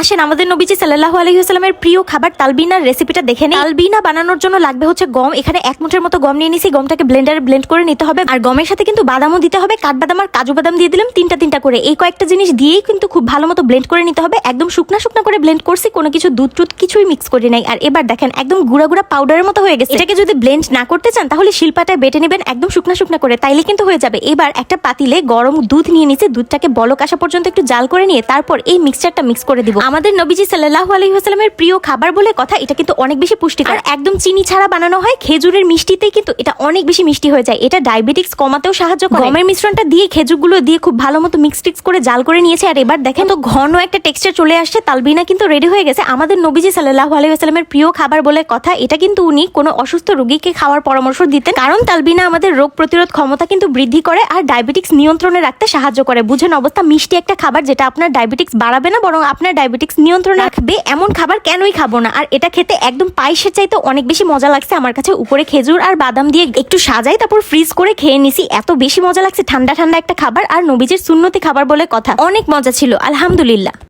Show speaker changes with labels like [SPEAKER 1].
[SPEAKER 1] আসেন, আমাদের নবীজি সাল্লাল্লাহু আলাইহি ওয়াসাল্লামের প্রিয় খাবার তালবিনার রেসিপিটা দেখে নিই তালবিনা বানানোর জন্য লাগবে হচ্ছে গম। এখানে এক মুঠের মতো গম নিয়ে নিছি। গমটাকে ব্লেন্ডারে ব্লেন্ড করে নিতে হবে। আর গমের সাথে কিন্তু বাদামও দিতে হবে। কাঠবাদাম আর কাজু বাদাম দিয়ে দিলাম তিনটা তিনটা করে। এই কয়েকটা জিনিস দিয়েই কিন্তু খুব ভালো মতো ব্লেন্ড করে নিতে হবে। একদম শুকনা শুকনা করে ব্লেন্ড করছি। কোনো কিছু দুধ টুধ কিছুই মিক্স করি নাই। আর এবার দেখেন, একদম গুঁড়া গুঁড়া পাউডারের মতো হয়ে গেছে। এটাকে যদি ব্লেন্ড না করতে চান, তাহলে শিল্পাটায় বেটে নেবেন। একদম শুকনা শুকনা করে। তাইলে কিন্তু হয়ে যাবে। এবার একটা পাতিলে গরম দুধ নিয়ে নিচে দুধটাকে বলক আসা পর্যন্ত একটু জাল করে নিয়ে তারপর এই মিক্সচারটা মিক্স করে দিব। আমাদের নবীজি সাল্লাহ আলাইহি ওয়াসাল্লামের প্রিয় খাবার বলে কথা এটা কিন্তু অনেক বেশি পুষ্টিকর। একদম চিনি ছাড়া বানানো হয় খেজুরের মিষ্টিতেই কিন্তু এটা অনেক বেশি মিষ্টি হয়ে যায়। এটা ডায়াবেটিক্স কমাতেও সাহায্য করে। গমের মিশ্রণটা দিয়ে খেজুরগুলো দিয়ে খুব ভালো মতো মিক্স টিক্স করে জাল করে নিয়েছে। আর এবার দেখেন তো ঘন একটা টেক্সচার চলে আসছে তালবিনা কিন্তু রেডি হয়ে গেছে। আমাদের নবীজি সাল্লাহ আলাইহি ওয়াসাল্লামের প্রিয় খাবার বলে কথা এটা কিন্তু উনি কোনো অসুস্থ রোগীকে খাওয়ার পরামর্শ দিতেন। কারণ তালবিনা আমাদের রোগ প্রতিরোধ ক্ষমতা কিন্তু বৃদ্ধি করে আর ডায়াবেটিক্স নিয়ন্ত্রণে রাখতে সাহায্য করে। বুঝেন অবস্থা মিষ্টি একটা খাবার যেটা আপনার ডায়াবেটিক্স বাড়াবে না বরং আপনার ডায়াবেটিক্স নিয়ন্ত্রণ রাখবে, এমন খাবার কেনই খাব না। আর এটা খেতে একদম পায়েসের চাইতে অনেক বেশি মজা লাগছে। আমার কাছে উপরে খেজুর আর বাদাম দিয়ে একটু সাজাই, তারপর ফ্রিজ করে খেয়ে নিছি। এত বেশি মজা লাগছে ঠান্ডা ঠান্ডা একটা খাবার আর নবীজের সুন্নতি খাবার বলে কথা। অনেক মজা ছিল, আলহামদুলিল্লাহ।